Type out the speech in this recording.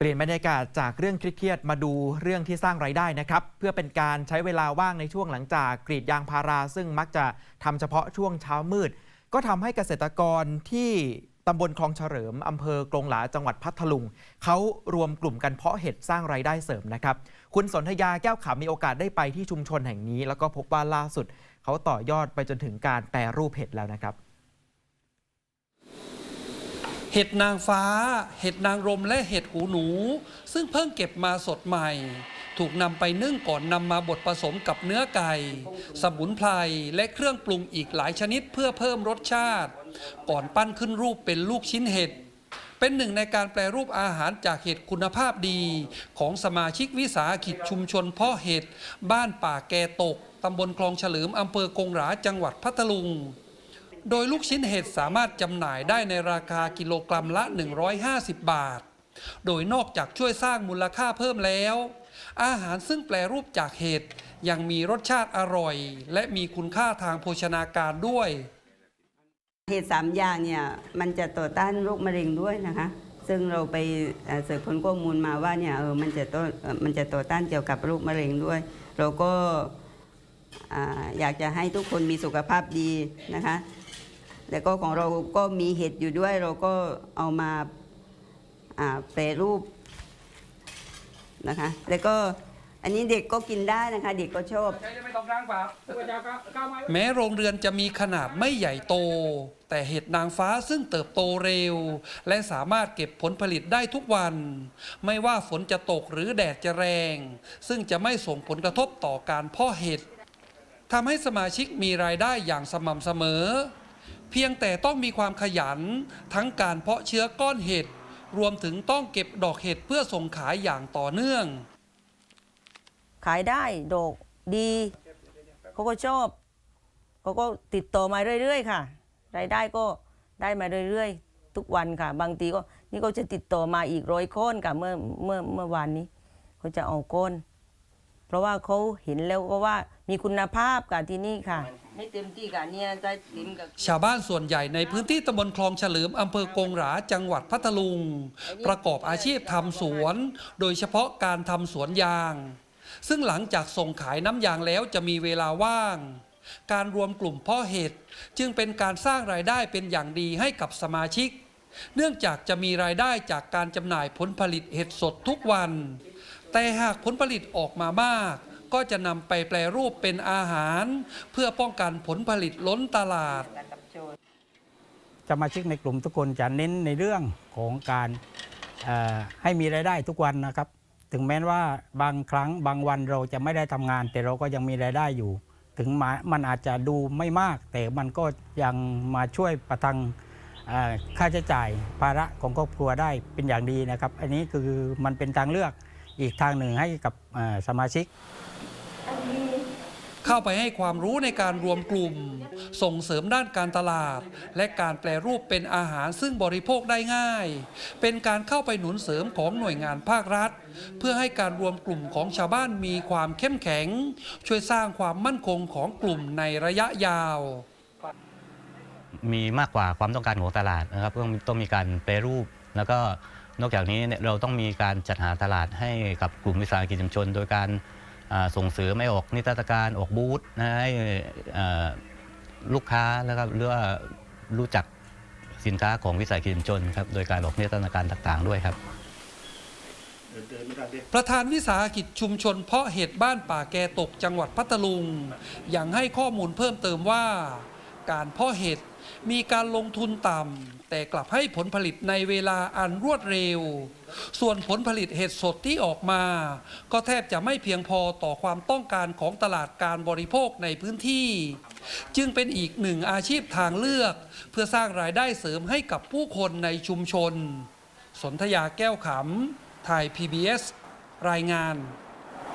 เปลี่ยนบรรยากาศจากเรื่องเครียดมาดูเรื่องที่สร้างไรายได้นะครับ เพื่อเป็นการใช้เวลาว่างในช่วงหลังจากกรีดยางพารา ซึ่งมักจะทำเฉพาะช่วงเช้ามืด ก็ทำให้เกษตรกรที่ตำบลคลองเฉลิมอำเภอกรงหลาจังหวัดพัทลุงเขารวมกลุ่มกันเพาะเห็ดสร้างไรายได้เสริมนะครับ คุณสนธยาแก้วขำมีโอกาสได้ไปที่ชุมชนแห่งนี้ แล้วก็พบว่าล่าสุดเขาต่อยอดไปจนถึงการแปรรูปเห็ดแล้วนะครับ ห็ดนางฟ้า เห็ดนางรมและเห็ดหูหนู ซึ่งเพิ่งเก็บมาสดใหม่ ถูกนำไปนึ่งก่อนนำมาบดผสมกับเนื้อไก่ สมุนไพรและเครื่องปรุงอีกหลายชนิดเพื่อเพิ่มรสชาติ ก่อนปั้นขึ้นรูปเป็นลูกชิ้นเห็ดเป็นหนึ่งในการแปลรูปอาหารจากเห็ดคุณภาพดี ของสมาชิกวิสาหกิจชุมชนพาะเห็ด บ้านป่าแกตก ตำบลคลองเฉลิมอำเภอกงหราจังหวัดพัทลุง โดยลูกชิ้นเห็ดสามารถจำหน่ายได้ในราคากิโลกรัมละ 150 บาท โดยนอกจากช่วยสร้างมูลค่าเพิ่มแล้ว อาหารซึ่งแปลรูปจากเห็ดยังมีรสชาติอร่อย และมีคุณค่าทางโภชนาการด้วย เห็ดสามอย่างเนี่ยมันจะต่อต้านโรคมะเร็งด้วยนะคะ ซึ่งเราไปเสิร์ชค้นข้อมูลมาว่าเนี่ยเออมันจะต้นเอ่อมันจะต่อต้านเกี่ยวกับโรคมะเร็งด้วย เราก็อยากจะให้ทุกคนมีสุขภาพดีนะคะ แล้วก็ของเราก็มีเห็ดอยู่ด้วย เราก็เอามาอ่าแปรรูปนะคะ แล้วก็อันนี้เด็กก็กินได้นะคะ เด็กก็ชอบ แม้โรงเรือนจะมีขนาดไม่ใหญ่โต แต่เห็ดนางฟ้าซึ่งเติบโตเร็ว และสามารถเก็บผลผลิตได้ทุกวัน ไม่ว่าฝนจะตกหรือแดดจะแรง ซึ่งจะไม่ส่งผลกระทบต่อการเพาะเห็ดทำให้สมาชิกมีรายได้อย่างสม่ำเสมอ เพียงแต่ต้องมีความขยันทั้งการเพาะเชื้อก้อนเห็ดรวมถึงต้องเก็บดอกเห็ดเพื่อส่งขายอย่างต่อเนื่อง ขายได้ดอกดีเขาก็ชอบเขาก็ติดต่อมาเรื่อย ๆ ค่ะ รายได้ก็ได้มาเรื่อย ๆ ทุกวันค่ะ บางทีก็นี่ก็จะติดต่อมาอีกร้อยคนค่ะเมื่อเมื่อเมื่อวานนี้เขาจะเอาก้นเพราะว่าเขาเห็นแล้วก็ว่ามีคุณภาพกับที่นี่ค่ะ ไม่เต็มที่กับเนี่ยได้เต็มกับ ชาวบ้านส่วนใหญ่ในพื้นที่ตำบลคลองเฉลิม อำเภอกงหรา จังหวัดพัทลุง ประกอบอาชีพทำสวน โดยเฉพาะการทำสวนยาง ซึ่งหลังจากส่งขายน้ำยางแล้วจะมีเวลาว่าง การรวมกลุ่มพ่อเห็ดจึงเป็นการสร้างรายได้เป็นอย่างดีให้กับสมาชิก เนื่องจากจะมีรายได้จากการจำหน่ายผลผลิตเห็ดสดทุกวัน แต่หากผลผลิตออกมามาก ก็จะนำไปแปลรูปเป็นอาหาร เพื่อป้องกันผลผลิตล้นตลาดสมาชิกในกลุ่มทุกคนจะเน้นในเรื่องของการให้มีรายได้ทุกวันนะครับ ถึงแม้ว่าบางครั้งบางวันเราจะไม่ได้ทำงาน แต่เราก็ยังมีรายได้อยู่ ถึงม,มันอาจจะดูไม่มาก แต่มันก็ยังมาช่วยประทังค่าใช้จ่ายภาระของครอบครัวได้เป็นอย่างดีนะครับ อันนี้คือมันเป็นทางเลือกอีกทางหนึ่งให้กับสมาชิก เข้าไปให้ความรู้ในการรวมกลุ่ม ส่งเสริมด้านการตลาด และการแปลรูปเป็นอาหารซึ่งบริโภคได้ง่าย เป็นการเข้าไปหนุนเสริมของหน่วยงานภาครัฐ เพื่อให้การรวมกลุ่มของชาวบ้านมีความเข้มแข็ง ช่วยสร้างความมั่นคงของกลุ่มในระยะยาว มีมากกว่าความต้องการของตลาดนะครับต้องต้องมีการแปรรูปแล้วก็นอกจากนี้เราต้องมีการจัดหาตลาดให้กับกลุ่มวิสาหกิจชุมชน โดยการ ส่งเสริมไม่ออกนิทรรศการออกบูธนะให้ลูกค้าแล้วก็หรือว่ารู้จักสินค้าของวิสาหกิจชุมชนครับโดยการออกนิทรรศการต่างๆ ด้วยครับ ประธานวิสาหกิจชุมชน เพาะเห็ดบ้านป่าแกตกจังหวัดพัทลุงยังให้ข้อมูลเพิ่มเติมว่า การเพาะเห็ดมีการลงทุนต่ำแต่กลับให้ผลผลิตในเวลาอันรวดเร็ว ส่วนผลผลิตเห็ดสดที่ออกมา ก็แทบจะไม่เพียงพอต่อความต้องการของตลาดการบริโภคในพื้นที่ จึงเป็นอีกหนึ่งอาชีพทางเลือก เพื่อสร้างรายได้เสริมให้กับผู้คนในชุมชน สนธยาแก้วขำ ไทย PBS รายงาน